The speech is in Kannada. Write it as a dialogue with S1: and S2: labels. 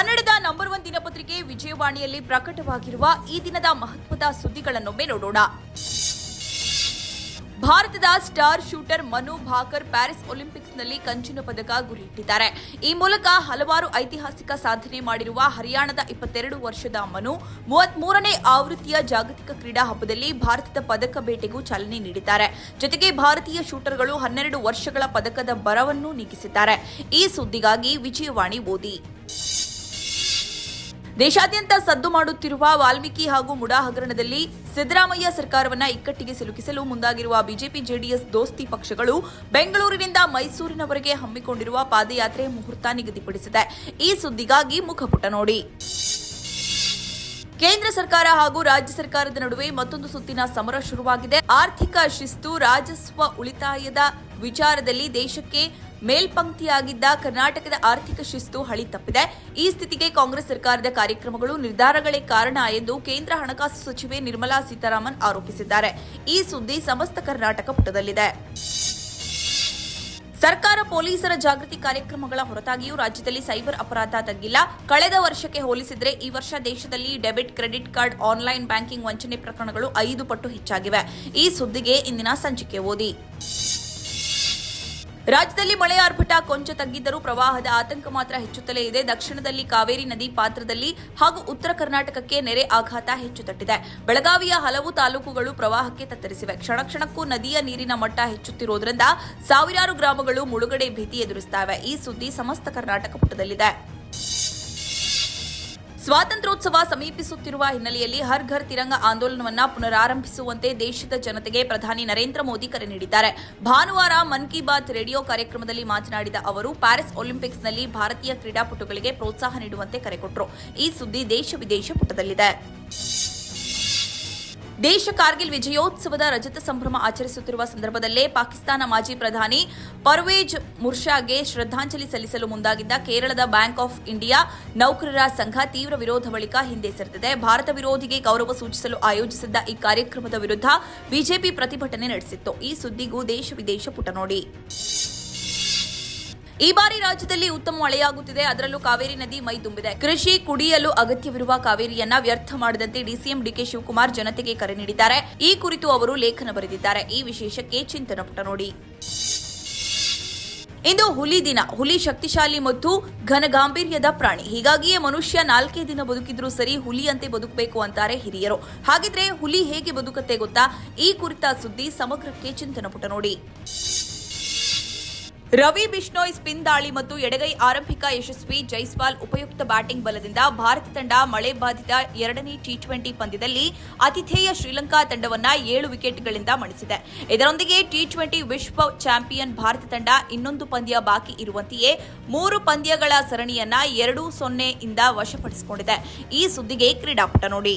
S1: ಕನ್ನಡದ ನಂಬರ್ ಒನ್ ದಿನಪತ್ರಿಕೆ ವಿಜಯವಾಣಿಯಲ್ಲಿ ಪ್ರಕಟವಾಗಿರುವ ಈ ದಿನದ ಮಹತ್ವದ ಸುದ್ದಿಗಳನ್ನೊಮ್ಮೆ ನೋಡೋಣ. ಭಾರತದ star shooter Manu Bhaker Paris ಒಲಿಂಪಿಕ್ಸ್ನಲ್ಲಿ ಕಂಚಿನ ಪದಕ ಗುರಿಯಿಟ್ಟಿದ್ದಾರೆ. ಈ ಮೂಲಕ ಹಲವಾರು ಐತಿಹಾಸಿಕ ಸಾಧನೆ ಮಾಡಿರುವ ಹರಿಯಾಣದ ಇಪ್ಪತ್ತೆರಡು ವರ್ಷದ ಮನು ಮೂವತ್ಮೂರನೇ ಆವೃತ್ತಿಯ ಜಾಗತಿಕ ಕ್ರೀಡಾ ಹಬ್ಬದಲ್ಲಿ ಭಾರತದ ಪದಕ ಬೇಟೆಗೂ ಚಾಲನೆ ನೀಡಿದ್ದಾರೆ. ಜೊತೆಗೆ ಭಾರತೀಯ ಶೂಟರ್ಗಳು ಹನ್ನೆರಡು ವರ್ಷಗಳ ಪದಕದ ಬರವನ್ನು ನೀಗಿಸಿದ್ದಾರೆ. ಈ ಸುದ್ದಿಗಾಗಿ ವಿಜಯವಾಣಿ ಓದಿ. ದೇಶಾದ್ಯಂತ ಸದ್ದು ಮಾಡುತ್ತಿರುವ ವಾಲ್ಮೀಕಿ ಹಾಗೂ ಮುಡಾ ಹಗರಣದಲ್ಲಿ ಸಿದ್ದರಾಮಯ್ಯ ಸರ್ಕಾರವನ್ನ ಇಕ್ಕಟ್ಟಿಗೆ ಸಿಲುಕಿಸಲು ಮುಂದಾಗಿರುವ ಬಿಜೆಪಿ ಜೆಡಿಎಸ್ ದೋಸ್ತಿ ಪಕ್ಷಗಳು ಬೆಂಗಳೂರಿನಿಂದ ಮೈಸೂರಿನವರೆಗೆ ಹಮ್ಮಿಕೊಂಡಿರುವ ಪಾದಯಾತ್ರೆ ಮುಹೂರ್ತ ನಿಗದಿಪಡಿಸಿದೆ. ಈ ಸುದ್ದಿಗಾಗಿ ಮುಖಪುಟ ನೋಡಿ. ಕೇಂದ್ರ ಸರ್ಕಾರ ಹಾಗೂ ರಾಜ್ಯ ಸರ್ಕಾರದ ನಡುವೆ ಮತ್ತೊಂದು ಸುತ್ತಿನ ಸಮರ ಶುರುವಾಗಿದೆ. ಆರ್ಥಿಕ ಶಿಸ್ತು, ರಾಜಸ್ವ ಉಳಿತಾಯದ ವಿಚಾರದಲ್ಲಿ ದೇಶಕ್ಕೆ ಮೇಲ್ಪಂಕ್ತಿಯಾಗಿದ್ದ ಕರ್ನಾಟಕದ ಆರ್ಥಿಕ ಶಿಸ್ತು ಹಳಿ ತಪ್ಪಿದೆ. ಈ ಸ್ಥಿತಿಗೆ ಕಾಂಗ್ರೆಸ್ ಸರ್ಕಾರದ ಕಾರ್ಯಕ್ರಮಗಳು ನಿರ್ಧಾರಗಳೇ ಕಾರಣ ಎಂದು ಕೇಂದ್ರ ಹಣಕಾಸು ಸಚಿವೆ ನಿರ್ಮಲಾ ಸೀತಾರಾಮನ್ ಆರೋಪಿಸಿದ್ದಾರೆ. ಈ ಸುದ್ದಿ ಸಮಸ್ತ ಕರ್ನಾಟಕ ಪುಟದಲ್ಲಿದೆ. ಸರ್ಕಾರ ಪೊಲೀಸರ ಜಾಗೃತಿ ಕಾರ್ಯಕ್ರಮಗಳ ಹೊರತಾಗಿಯೂ ರಾಜ್ಯದಲ್ಲಿ ಸೈಬರ್ ಅಪರಾಧ ತಗ್ಗಿಲ್ಲ. ಕಳೆದ ವರ್ಷಕ್ಕೆ ಹೋಲಿಸಿದರೆ ಈ ವರ್ಷ ದೇಶದಲ್ಲಿ debit, credit card, online banking ವಂಚನೆ ಪ್ರಕರಣಗಳು ಐದು ಪಟ್ಟು ಹೆಚ್ಚಾಗಿವೆ. ಈ ಸುದ್ದಿಗೆ ಇಂದಿನ ಸಂಚಿಕೆ ಓದಿ. ರಾಜ್ಯದಲ್ಲಿ ಮಳೆ ಆರ್ಭಟ ಕೊಂಚ ತಗ್ಗಿದ್ದರೂ ಪ್ರವಾಹದ ಆತಂಕ ಮಾತ್ರ ಹೆಚ್ಚುತ್ತಲೇ ಇದೆ. ದಕ್ಷಿಣದಲ್ಲಿ ಕಾವೇರಿ ನದಿ ಪಾತ್ರದಲ್ಲಿ ಹಾಗೂ ಉತ್ತರ ಕರ್ನಾಟಕಕ್ಕೆ ನೆರೆ ಆಘಾತ ಹೆಚ್ಚು ತಟ್ಟಿದೆ ಬೆಳಗಾವಿಯ ಹಲವು ತಾಲೂಕುಗಳು ಪ್ರವಾಹಕ್ಕೆ ತತ್ತರಿಸಿವೆ. ಕ್ಷಣ ಕ್ಷಣಕ್ಕೂ ನದಿಯ ನೀರಿನ ಮಟ್ಟ ಹೆಚ್ಚುತ್ತಿರುವುದರಿಂದ ಸಾವಿರಾರು ಗ್ರಾಮಗಳು ಮುಳುಗಡೆ ಭೀತಿ ಎದುರಿಸುತ್ತವೆ ಈ ಸುದ್ದಿ ಸಮಸ್ತ ಕರ್ನಾಟಕ ಪುಟದಲ್ಲಿದೆ. ಸ್ವಾತಂತ್ರ್ಯೋತ್ಸವ ಸಮೀಪಿಸುತ್ತಿರುವ ಹಿನ್ನೆಲೆಯಲ್ಲಿ ಹರ್ ಘರ್ ತಿರಂಗ ಆಂದೋಲನವನ್ನ ಪುನರಾರಂಭಿಸುವಂತೆ ದೇಶದ ಜನತೆಗೆ ಪ್ರಧಾನಿ ನರೇಂದ್ರ ಮೋದಿ ಕರೆ ನೀಡಿದ್ದಾರೆ. ಭಾನುವಾರ ಮನ್ ಕಿ ಬಾತ್ ರೇಡಿಯೋ ಕಾರ್ಯಕ್ರಮದಲ್ಲಿ ಮಾತನಾಡಿದ ಅವರು, ಪ್ಯಾರಿಸ್ ಒಲಿಂಪಿಕ್ಸ್ನಲ್ಲಿ ಭಾರತೀಯ ಕ್ರೀಡಾಪಟುಗಳಿಗೆ ಪ್ರೋತ್ಸಾಹ ನೀಡುವಂತೆ ಕರೆ ಕೊಟ್ಟರು ಈ ಸುದ್ದಿ ದೇಶ ವಿದೇಶ ಪುಟದಲ್ಲಿದೆ. ದೇಶ ಕಾರ್ಗಿಲ್ ವಿಜಯೋತ್ಸವದ ರಜತ ಸಂಭ್ರಮ ಆಚರಿಸುತ್ತಿರುವ ಸಂದರ್ಭದಲ್ಲೇ ಪಾಕಿಸ್ತಾನ ಮಾಜಿ ಪ್ರಧಾನಿ ಪರ್ವೇಜ್ ಮುರ್ಷಾಗೆ ಶ್ರದ್ಧಾಂಜಲಿ ಸಲ್ಲಿಸಲು ಮುಂದಾಗಿದ್ದ ಕೇರಳದ ಬ್ಯಾಂಕ್ ಆಫ್ ಇಂಡಿಯಾ ನೌಕರರ ಸಂಘ ತೀವ್ರ ವಿರೋಧ ಬಳಿಕ ಹಿಂದೆ ಸರಿದಿದೆ. ಭಾರತ ವಿರೋಧಿಗೆ ಗೌರವ ಸೂಚಿಸಲು ಆಯೋಜಿಸಿದ್ದ ಈ ಕಾರ್ಯಕ್ರಮದ ವಿರುದ್ಧ ಬಿಜೆಪಿ ಪ್ರತಿಭಟನೆ ನಡೆಸಿತ್ತು. ಈ ಸುದ್ದಿಗೂ ದೇಶ ವಿದೇಶ ಪುಟ ನೋಡಿ. ಈ ಬಾರಿ ರಾಜ್ಯದಲ್ಲಿ ಉತ್ತಮ ಮಳೆಯಾಗುತ್ತಿದೆ. ಅದರಲ್ಲೂ ಕಾವೇರಿ ನದಿ ಮೈ ತುಂಬಿದೆ. ಕೃಷಿ ಕುಡಿಯಲು ಅಗತ್ಯವಿರುವ ಕಾವೇರಿಯನ್ನ ವ್ಯರ್ಥ ಮಾಡದಂತೆ ಡಿಸಿಎಂ ಡಿಕೆ ಶಿವಕುಮಾರ್ ಜನತೆಗೆ ಕರೆ ನೀಡಿದ್ದಾರೆ. ಈ ಕುರಿತು ಅವರು ಲೇಖನ ಬರೆದಿದ್ದಾರೆ. ಈ ವಿಶೇಷಕ್ಕೆ ಚಿಂತನ ಪುಟ ನೋಡಿ. ಇಂದು ಹುಲಿ ದಿನ. ಹುಲಿ ಶಕ್ತಿಶಾಲಿ ಮತ್ತು ಘನಗಾಂಭೀರ್ಯದ ಪ್ರಾಣಿ. ಹೀಗಾಗಿಯೇ ಮನುಷ್ಯ ನಾಲ್ಕೇ ದಿನ ಬದುಕಿದ್ರೂ ಸರಿ ಹುಲಿಯಂತೆ ಬದುಕಬೇಕು ಅಂತಾರೆ ಹಿರಿಯರು. ಹಾಗಿದ್ರೆ ಹುಲಿ ಹೇಗೆ ಬದುಕತ್ತೆ ಗೊತ್ತಾ? ಈ ಕುರಿತ ಸುದ್ದಿ ಸಮಗ್ರಕ್ಕೆ ಚಿಂತನ ಪುಟ ನೋಡಿ. ರವಿ ಬಿಷ್ಣೋಯ್ ಸ್ಪಿನ್ ದಾಳಿ ಮತ್ತು ಎಡಗೈ ಆರಂಭಿಕ ಯಶಸ್ವಿ ಜೈಸ್ವಾಲ್ ಉಪಯುಕ್ತ ಬ್ಯಾಟಿಂಗ್ ಬಲದಿಂದ ಭಾರತ ತಂಡ ಮಳೆ ಬಾಧಿತ ಎರಡನೇ ಟಿ ಟ್ವೆಂಟಿ ಪಂದ್ಯದಲ್ಲಿ ಆತಿಥೇಯ ಶ್ರೀಲಂಕಾ ತಂಡವನ್ನ ಏಳು ವಿಕೆಟ್ಗಳಿಂದ ಮಣಿಸಿದೆ. ಇದರೊಂದಿಗೆ ಟಿ ಟ್ವೆಂಟಿ ವಿಶ್ವ ಚಾಂಪಿಯನ್ ಭಾರತ ತಂಡ ಇನ್ನೊಂದು ಪಂದ್ಯ ಬಾಕಿ ಇರುವಂತೆಯೇ ಮೂರು ಪಂದ್ಯಗಳ ಸರಣಿಯನ್ನ ಎರಡು ಸೊನ್ನೆಯಿಂದ ವಶಪಡಿಸಿಕೊಂಡಿದೆ. ಈ ಸುದ್ದಿಗೆ ಕ್ರೀಡಾಪಟ ನೋಡಿ.